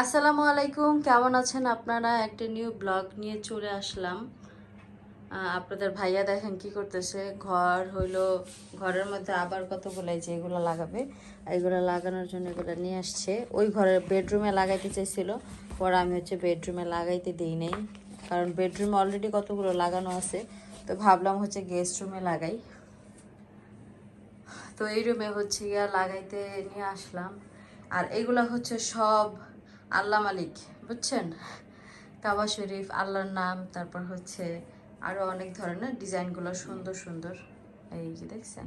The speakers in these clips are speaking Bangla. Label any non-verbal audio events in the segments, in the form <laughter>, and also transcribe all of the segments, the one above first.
আসসালামু আলাইকুম। কেমন আছেন আপনারা? একটা নিউ ব্লগ নিয়ে চলে আসলাম। আপনাদের ভাইয়া দেখেন কি করতেছে। ঘর হইল, ঘরের মধ্যে আবার কতগুলো এই যে এগুলো লাগাবে, এগুলো লাগানোর জন্য এগুলো নিয়ে আসছে। ওই ঘরের বেডরুমে লাগাইতে চাইছিল, পরে আমি হচ্ছে বেডরুমে লাগাইতে দিই নাই। কারণ বেডরুমে অলরেডি কতগুলো লাগানো আছে, তো ভাবলাম হচ্ছে গেস্ট রুমে লাগাই। তো এই রুমে হচ্ছে গিয়া লাগাইতে নিয়ে আসলাম। আর এইগুলা হচ্ছে সব আল্লাহ মালিক বুঝছেন? কাবা শরীফ আল্লাহর নাম তারপর হচ্ছে আরও অনেক ধরনের ডিজাইনগুলো সুন্দর সুন্দর। এই যে দেখছেন?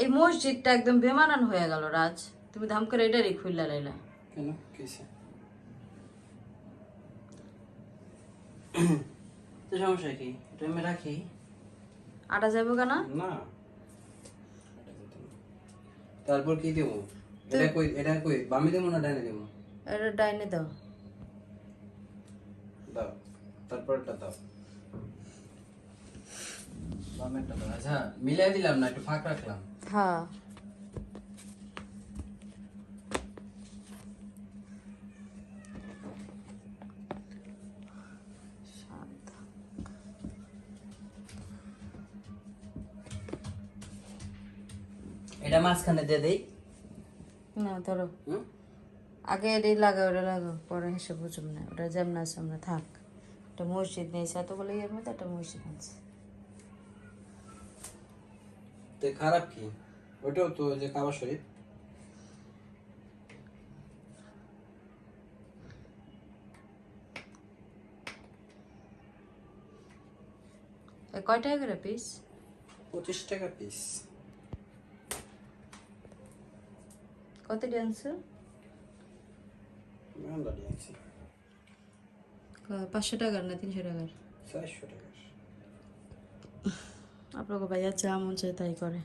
এই মসজিদটা একদম বেমানান হয়ে গেল রাজ। তুমি ধাম করে এটারই খুললা লাইলা। কেন? তো সমস্যা কি? এটা আমি রাখি। আটা যাব কেন? না। তারপর কি দেবো? এটা কই এটা কই? বামে দেবো না ডানে দেবো? এটা ডাইনে দাও। দাও তারপরটা দাও। বামেরটা দাও। আচ্ছা মিলাই দিলাম না একটু ফাঁক রাখলাম? হ্যাঁ। মাঝখানে দিয়ে দেই। না ধরো। আগে এটাই লাগাও ওটা লাগাও পরে হেসে বুঝুম না। ওটা যেমন আছে আমরা থাক। একটা মসজিদ নিয়েছে এতগুলো ইয়ের মধ্যে একটা মসজিদ আছে। তো খারাপ কি? ওটাও তো যে কাবা শরীফ। কয় টাকা করে পিস পঁচিশ টাকা পিস কত ডান্সু পাঁচশো টাকার না তিনশো টাকার চারশো আপনাকে ভাইয়া যা মন চায় তাই করে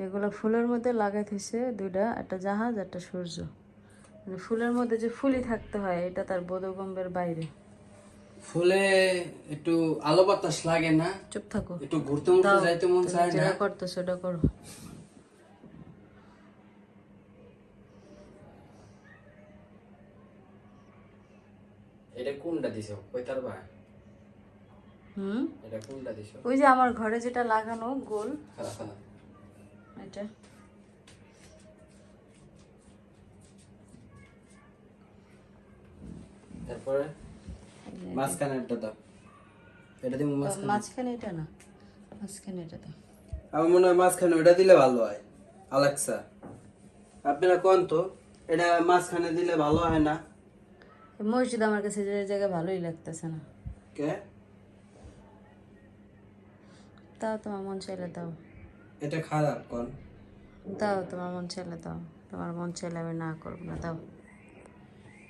এগুলো ফুলের মধ্যে লাগাইতেছে দুইটা একটা জাহাজ একটা সূর্য মানে ফুলের মধ্যে যে ফুলি থাকতে হয় এটা তার বোধগম্বের বাইরে ফুলে একটু আলো বাতাস লাগে না। চুপ থাকো। একটু ঘুরতে যাইতে মন চায় না। যেটা করতেছো ওটা করো। এটা কোনটা দিছো? কইতার বা হুম? এটা কোনটা দিছো? ওই যে আমার ঘরে যেটা লাগানো গোল। এটা। তারপরে? মাঝখানে একটা দাও। এটা দিব মাঝখানে। মাঝখানে এটা না। মাঝখানে এটা তো আমার মনে হয় মাঝখানে ওটা দিলে ভালো হয় আলেক্সা। আপনারা কোন তো? এটা মাঝখানে দিলে ভালো হয় না। মসজিদ আমার কাছে যে জায়গায় ভালোই লাগতেছে না। কে? তাও তোমার মন চাইলে দাও। এটা খারাপ কোন? দাও তোমার মন চাইলে দাও। তোমার মন চাইলে আমি না করব না দাও ওই খাইতাছো তবে লেবুই খাও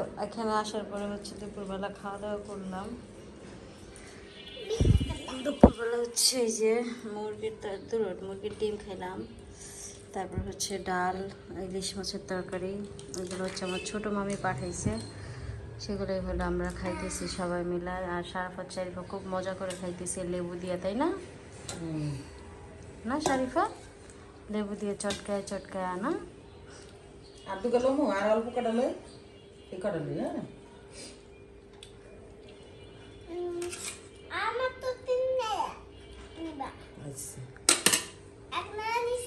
তো এখানে আসার পরে হচ্ছে দুপুরবেলা খাওয়া দাওয়া করলাম। দুপুরবেলা হচ্ছে এই যে মুরগির তরুট মুরগির ডিম খেলাম। তারপর হচ্ছে ডাল, ইলিশ মাছের তরকারি, এগুলো হচ্ছে আমার ছোটো মামি পাঠাইছে। সেগুলোই হলো আমরা খাইতেছি সবাই মিলে। আর সারাফাত শারিফা খুব মজা করে খাইতেছে লেবু দিয়ে, তাই না? না, শারিফা? লেবু দিয়ে চটকায় চটকায় আনা। আর দু আর অল্প কাটালে হ্যাঁ? আমার তো তিন আচ্ছা। এক না নিছ।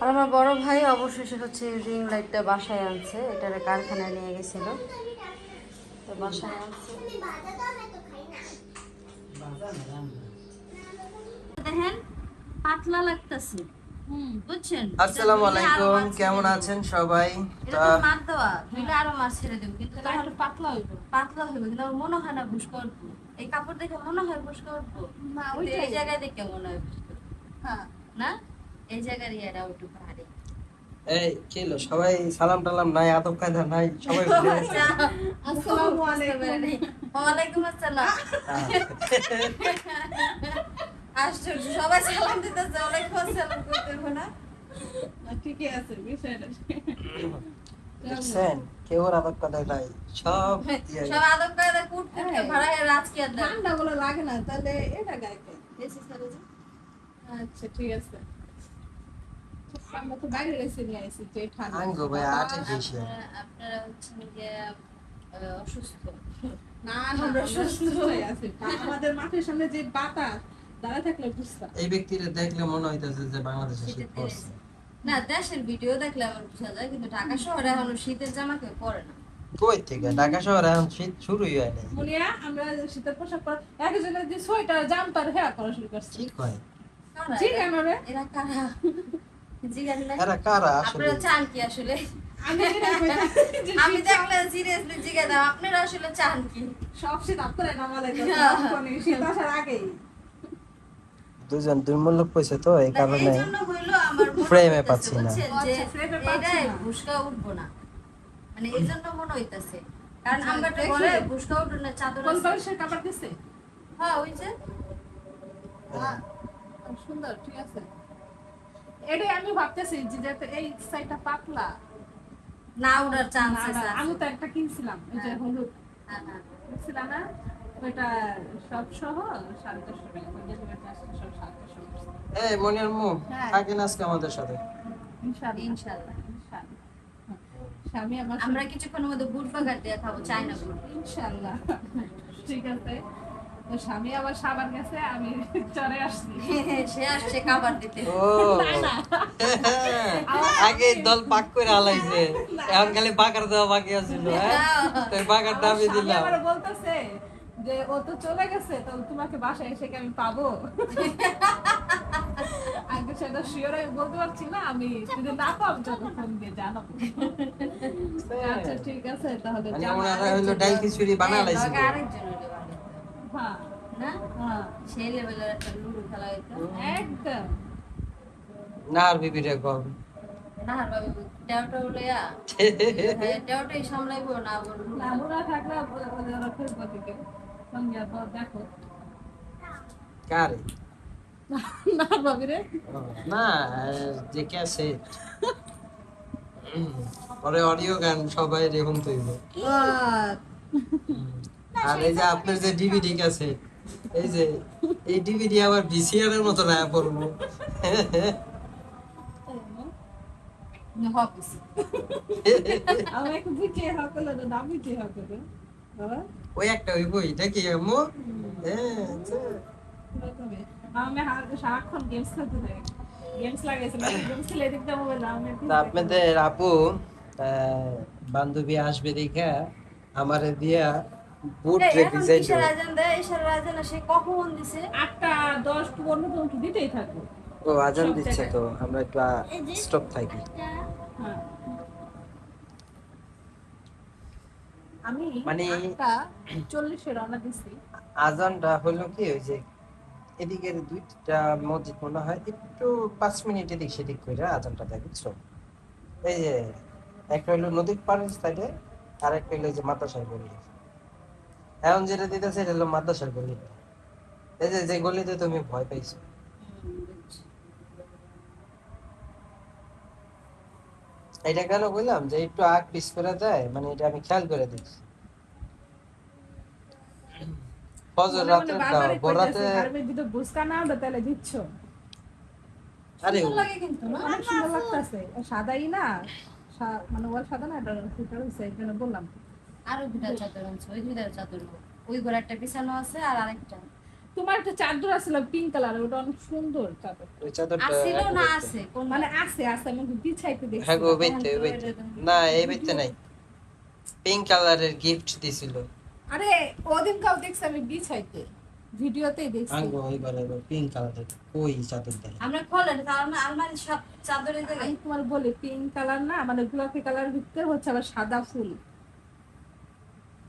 আর আমার বড় ভাই অবশেষে হচ্ছে রিং লাইটটা বাসায় আনছে এটারে কারখানায় নিয়ে গেছিল। তো বাসায় আনছে। দেখেন পাতলা লাগতেছে। বুঝছেন? আসসালামু আলাইকুম কেমন আছেন সবাই? এটা তা দেওয়া ধুইলে আরও মাছ ছেড়ে দেবো কিন্তু তাহলে একটু পাতলা হইব। পাতলা হবে কিন্তু আমার মনে হয় না এই কাপড় দেখে মনে হয় না, জায়গায় দেখে মনে হয় হ্যাঁ। না? এই জায়গার ইয়েটা একটু ভারী এই কি সবাই সালাম টালাম নাই আদব কায়দা নাই সবাই <laughs> গেছে। আসসালামু আলাইকুম। ওয়ালাইকুম আসসালাম। <laughs> আশ্চর্য সবাই সালাম দিতেছে ওয়ালাইকুম আসসালাম করতে হবে না? না, ঠিকই আছে বিষয়টা দেখছেন? কেউ আদব কায়দা নাই সব। সব আদব কায়দা কুট কুটকে ভাড়া রাজকে আর ঠান্ডা গুলো লাগে না তাহলে এটা গায়ে খাই। আচ্ছা ঠিক আছে। আমরা তো বাইরে এসে নিয়ে যে ঠান্ডা। আঙ্গো ভাই আপনারা যে অসুস্থ। না না আমরা সুস্থ হয়ে আছি। আমাদের মাঠের সামনে যে বাতাস এই ব্যক্তিরা দেখলে মনে হইতেছে যে বাংলাদেশে শীত পড়ছে। না দেশের ভিডিও দেখলে আমার বোঝা যায় কিন্তু ঢাকা শহরে এখনও শীতের জামা কেউ পরে না। কই থেকে? ঢাকা শহরে এখন শীত শুরুই হয় নাই। মুনিয়া আমরা শীতের পোশাক পর একজনের যে সোয়েটার জাম্পার হেয়া করা শুরু করছি। কি কয়? ঠিক আমারে এরা? কারা? এরা কারা আসলে? আপনারা চান কি আসলে? আমি যেটা কইতাম যে আমি শীত দেখলে সিরিয়াসলি জিজ্ঞাসা আপনারা আসলে চান কি? সব শীত আপনারা নামালে হ্যাঁ। শীত আসার আগেই। দুজন দুর্মূল্য পয়সা তো এই কারণে মনে এ হইতাছে, পাচ্ছি না। আচ্ছা, মানে এই জন্য মনে হইতাছে। কারণ আচ্ছা, আমরা চাদর কোন। কাপড় দিছে? হ্যাঁ ওই যে। সুন্দর ঠিক আছে। এটাই আমি ভাবতেছি যে যাতে এই সাইডটা পাতলা না উড়ার চান্স আছে। আমি তো একটা কিনছিলাম যে হ্যাঁ। হলুদ। হ্যাঁ, হ্যাঁ। কিনছিলাম না? ওইটা সব সহ? সাড়ে চারশো টাকা। ওই যে সব সাড়ে এই মনির মু হ্যাঁ। থাকেন আজকে আমাদের সাথে। ইনশাআল্লাহ। ইনশাআল্লাহ। ইনশাআল্লাহ। হ্যাঁ। স্বামী আমার আমরা কিছুক্ষণের মধ্যে বুট বাগার দিয়ে খাব চাইনা বুট ইনশাআল্লাহ। ঠিক আছে। তো স্বামী আবার সাবান গেছে আমি চলে আসছি। সে আসছে খাবার দিতে। <laughs> আগে দল পাক করে আলাইছে। এখন খালি বাকার দেওয়া বাকি আছিল হ্যাঁ? দাবি দিলাম। বলতেছে যে ও তো চলে গেছে তো তোমাকে বাসায় এসে কি আমি পাবো? আগে সেটা শিওর আমি বলতে পারছি না আমি যদি না পাবো তখন ফোন দিয়ে জানাব। আচ্ছা ঠিক আছে তাহলে মানে ওনারা হইল ডাল খিচুড়ি বানা হ্যাঁ, আরেকজন হ্যাঁ। না? হ্যাঁ সেই লেভেলের একটা লুডু খেলা হইতো। একদম। না আর বিবিরে কম নাহার বাবু দেওটা লইয়া <laughs> হ্যাঁ দেওটাই সামলাইবো না বলব না থাকলে ওরা সঙ্গে আবার দেখো কারে না ভাবি রে না যে ক্যাসে পরে অডিও গান সবাই রেহম তৈব আর এই যে আপনার যে ডিভিডি আছে এই যে এই ডিভিডি আবার ভিসিআর এর মতো না পড়ব হবিস আমি একটু বুঝে হকলে না বুঝে হকলে বাবা ওই একটা ওই বই এটা কি আম্মু হ্যাঁ আচ্ছা। তা আপনাদের আপু আহ, বান্ধবী আসবে দেখা আমারে দিয়া বুট রেখে সে কখন দিছে? পর্যন্ত দিতেই থাকব। ও আজান দিচ্ছে তো আমরা একটু স্টপ থাকি। হ্যাঁ। আমি মানে- চল্লিশে রওনা দিছি। আজানটা হলো কি ওই যে এদিকের দুইটা মসজিদ মনে হয় একটু পাঁচ মিনিট এদিক সেদিক করে আজানটা দেয় বুঝছ? এই যে একটা হলো নদীর পাড়ের সাইডে আর একটা হলো যে মাদ্রাসার গলি। এখন যেটা দিতেছে এটা হলো মাদ্রাসার গলি। এই যে যে গলিতে তুমি ভয় পাইছো। এটা কেন বললাম যে একটু আগ পিস করে দেয়? মানে এটা আমি খেয়াল করে দেখছি। ফজর রাতে মনে বারবারই ভোর রাতে কইতাছে, "আরে যদি বুঝকা না তাহলে দিচ্ছ? আরে লাগে কিন্তু না? অনেক সুন্দর লাগতেছে। সাদাই না মানে ওর সাদা না এটা ফিটার হইছে এই জন্য বললাম। আরও দুটা চাদর আনছে ওই দুইটার চাদর। ওই ঘরে একটা বিছানো আছে আর আরেকটা। তোমার একটা চাদর আছিল পিঙ্ক কালার ওটা অনেক সুন্দর চাদর। ওই চাদরটা আসিল না আছে কোন মানে আছে আছে আমি বিছাইতে দেখছি। হ্যাঁ গো বেইতে বেইতে না এই বেইতে নাই। পিঙ্ক কালারের গিফট দিছিল। আরে ওদিন কাউ দেখছি আমি বিছাইতে। ভিডিওতেই দেখছি। আঙ্গো ওই ঘরে পিঙ্ক কালারের ওই চাদর দেয় আমরা খোলেন কারণ আলমারি সব চাদরে জায়গায় আমি তোমার বলি পিঙ্ক কালার না মানে গোলাপি কালার ভিতরে হচ্ছে আবার সাদা ফুল।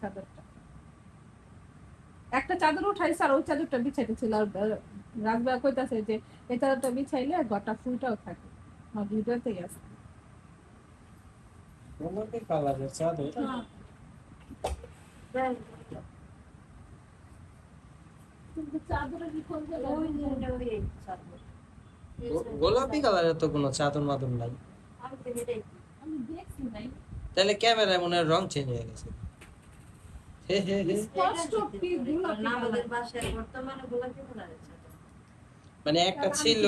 চাদরটা। একটা চাদর উঠাইছে আর ওই চাদরটা বিছাইতে ছিল। আর রাজবা কইতাছে যে এই চাদরটা বিছাইলে গোটা ফুলটাও থাকে। আমার ভিডিওতেই আছে। গোলাপি কালারের চাদর? কিন্তু চাদরের কি কোন ওই জায়গায়? যে ওই চাদর। গো- গোলাপি কালারের তো কোনো চাদর মাদর নাই। তাহলে ক্যামেরায় মনে হয় রং চেঞ্জ হয়ে গেছে। মানে একটা ছিল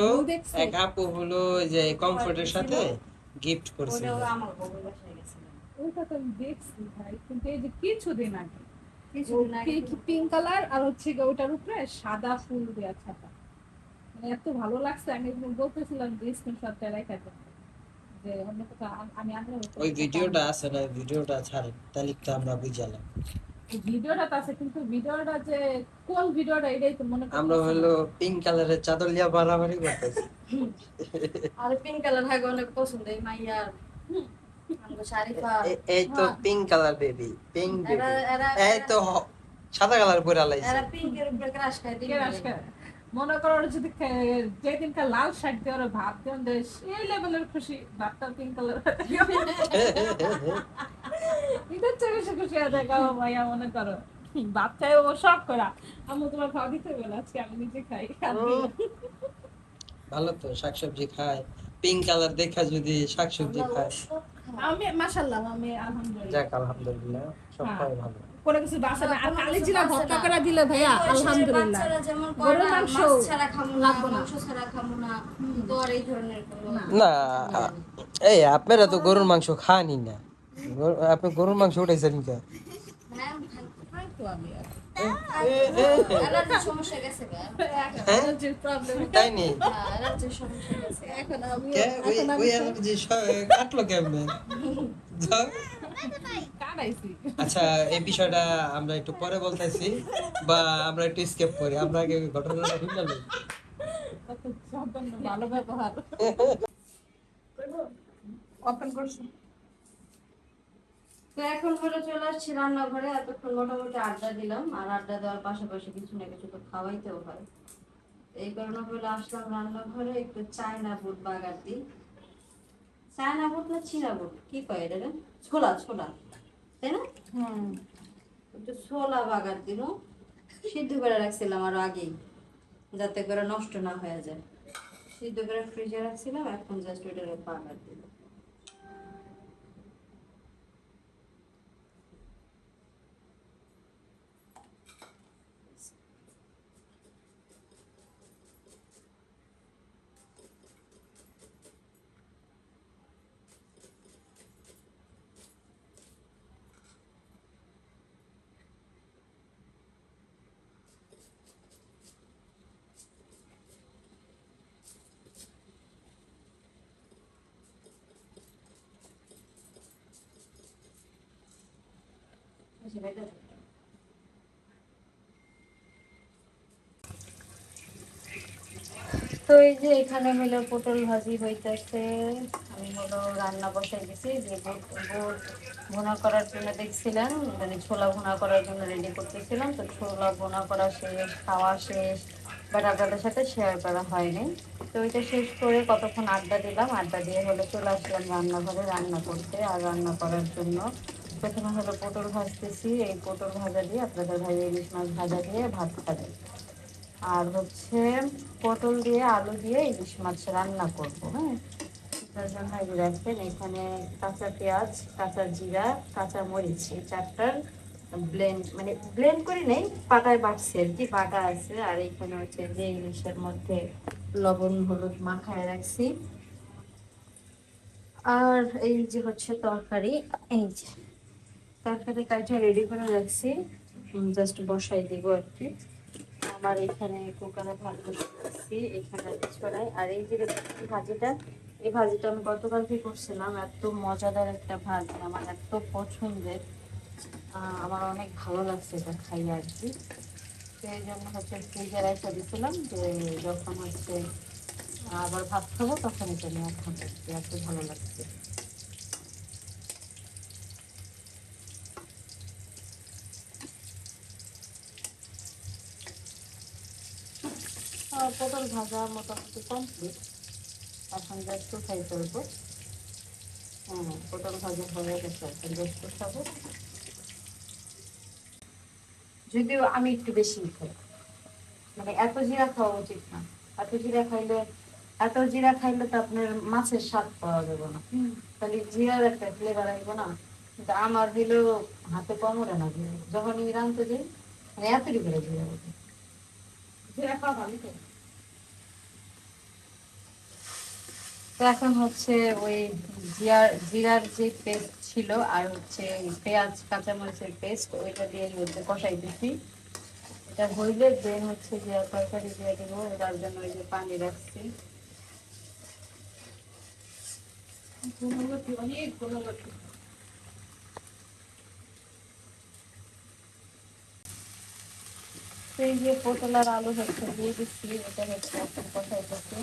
এক আপু হলো যে কমফোর্টের সাথে গিফট করছিল। ওটাও আমার বউয়ের বাসায় গেছিলাম ওইটা তো আমি দেখছি ভাই কিন্তু এই যে কিছুদিন আগে পিঙ্ক কালার আর হচ্ছে ওটার উপরে সাদা ফুল দেওয়া ছাপা। মানে এত ভালো লাগছে আমি বলতেছিলাম যে স্ক্রিনশটটা রেখে আম- ওই ভিডিওটা আছে না ভিডিওটা তাহলে আমরা বুঝালাম। ভিডিওটা আছে কিন্তু ভিডিওটা যে কোন ভিডিওটা এটাই তো মনে করতেছি আমরা হলো পিঙ্ক কালারের চাদর লিয়া বাড়াবাড়ি করতেছি। আর পিঙ্ক কালার হাগে অনেক পছন্দ এই মাইয়ার আমগো শারিফা। এ- এই তো হ্যাঁ। Pink colour baby pink baby এই তো সাদা কালার পরে আলাইছে এরা পিঙ্কের উপরে ক্রাশ খায়? মনে করো যদি যেদিনকার লাল শার্ট দিয়ে ওরা ভাত দেন দেশ এই লেভেলের খুশি ভাতটা পিঙ্ক কালার <laughs> এটা হচ্ছে খুশি আছে ভাইয়া মনে করো। বাচ্চায় ও সব করা। আমি তোমার খাওয়া দিতে হবে না, আজকে আমি নিজে খাই। ভালো তো শাকসবজি খায়। পিঙ্ক কালার দেখা যদি শাকসবজি খায়। আমি মাশাল্লাহ আমি আলহামদুলিল্লাহ। যাক আলহামদুলিল্লাহ সবাই ভালো। কোনো কিছু বাসা না। আর কালি জিরা ভর্তা করে দিলে ভাইয়া এই আলহামদুলিল্লাহ। গরুর মাংস ছাড়া খাব না, মাংস ছাড়া খাব না, তো আর এই ধরনের না এই আপনারা তো গরুর মাংস খানই না। আপনি গরুর মাংস উঠাইছেন কে? আচ্ছা এই বিষয়টা আমরা একটু পরে বলতেছি বা আমরা একটু স্কেপ করি। আমরা আগে ঘটনাটা বুঝলাম ভালো ব্যবহার। <laughs> করছি? তো এখন হলো চলে আসছি রান্নাঘরে এতক্ষণ মোটামুটি আড্ডা দিলাম আর আড্ডা দেওয়ার পাশাপাশি কিছু না কিছু তো খাওয়াইতেও হয়। এই কারণে হলো আসলাম রান্নাঘরে একটু চায়না বুট বাগার দিই। চায়না বুট না চিনা বুট? কি কয় এটা রে? ছোলা ছোলা তাই না? হুম। একটু ছোলা বাগার দিব সিদ্ধ করে রাখছিলাম আরও আগেই যাতে করে নষ্ট না হয়ে যায়। সিদ্ধ করে ফ্রিজে রাখছিলাম এখন জাস্ট ওইটার বাগার দিব তো এই যে এখানে হলো পটল ভাজি হইতেছে, আমি হলো রান্না বসাই দিছি, যে বুট ভুনা করার জন্য দেখছিলাম মানে ছোলা ভুনা করার জন্য রেডি করতেছিলাম, তো ছোলা ভুনা করা শেষ, খাওয়া শেষ বাট আপনাদের সাথে শেয়ার করা হয়নি। তো ওইটা শেষ করে কতক্ষণ আড্ডা দিলাম, আড্ডা দিয়ে হলো চলে আসলাম রান্নাঘরে, রান্না করতে আর রান্না করার জন্য। প্রথমে হলো পটল ভাজতেছি, এই পটল ভাজা দিয়ে আপনাদের ভাই ইলিশ মাছ ভাজা দিয়ে ভাত খাবে আর হচ্ছে পটল দিয়ে আলু দিয়ে ইলিশ মাছ রান্না করব হ্যাঁ? তার জন্য দেখেন, এখানে কাঁচা পেঁয়াজ, কাঁচা জিরা, কাঁচা মরিচ, এই চারটার ব্লেন্ড মানে ব্লেন্ড করি নেই পাটায় বাটছি আর কি, বাটা আছে। আর এখানে হচ্ছে যে ইলিশের মধ্যে লবণ, হলুদ মাখায় রাখছি। আর এই যে হচ্ছে তরকারি, এই যে। তরকারি কাজটা রেডি করে রাখছি। জাস্ট বসাই দিব আর কি। আমার এখানে কুকারে ভাত বসিয়েছি এখানে ছড়াই আর এই যে ভাজিটা, এই ভাজিটা আমি গতকালকে করছিলাম, এত মজাদার একটা ভাজি, আমার এত পছন্দের। আমার অনেক ভালো লাগছে এটা খাই আর কি। সেই জন্য হচ্ছে ফ্রিজে রেখে দিয়েছিলাম যে যখন হচ্ছে আবার ভাত খাব তখন এটা নিয়ে খাব। এত ভালো লাগছে। আর পটল ভাজা মোটামুটি কমপ্লিট এখন জাস্ট উঠাই ফেলব হ্যাঁ পটল ভাজা হয়ে গেছে এখন জাস্ট উঠাবো যদিও আমি একটু বেশি খাই। মানে এত জিরা খাওয়া উচিত না। এত জিরা খাইলে এত জিরা খাইলে তো আপনার মাছের স্বাদ পাওয়া যাবে না। তাহলে জিরার একটা ফ্লেভার আসবে না। কিন্তু আমার হইল হাতে কমরে না যখন আমি রাঁধতে যাই মানে এতটি করে জিরা ওঠে জিরা খাওয়া ভালো তো এখন হচ্ছে ওই জিরার জিরার যে পেস্ট ছিল আর হচ্ছে পেঁয়াজ কাঁচামরিচের পেস্ট ওইটা দিয়ে হচ্ছে কষাই দিচ্ছি এটা হইলে দেন হচ্ছে জিরা তরকারি দিয়ে দেবো তার জন্য ওই যে পানি রাখছি। অনেক গুণগত এই যে পটল আর আলু হচ্ছে দিয়ে দিচ্ছি এটা হচ্ছে কষাই দিচ্ছি।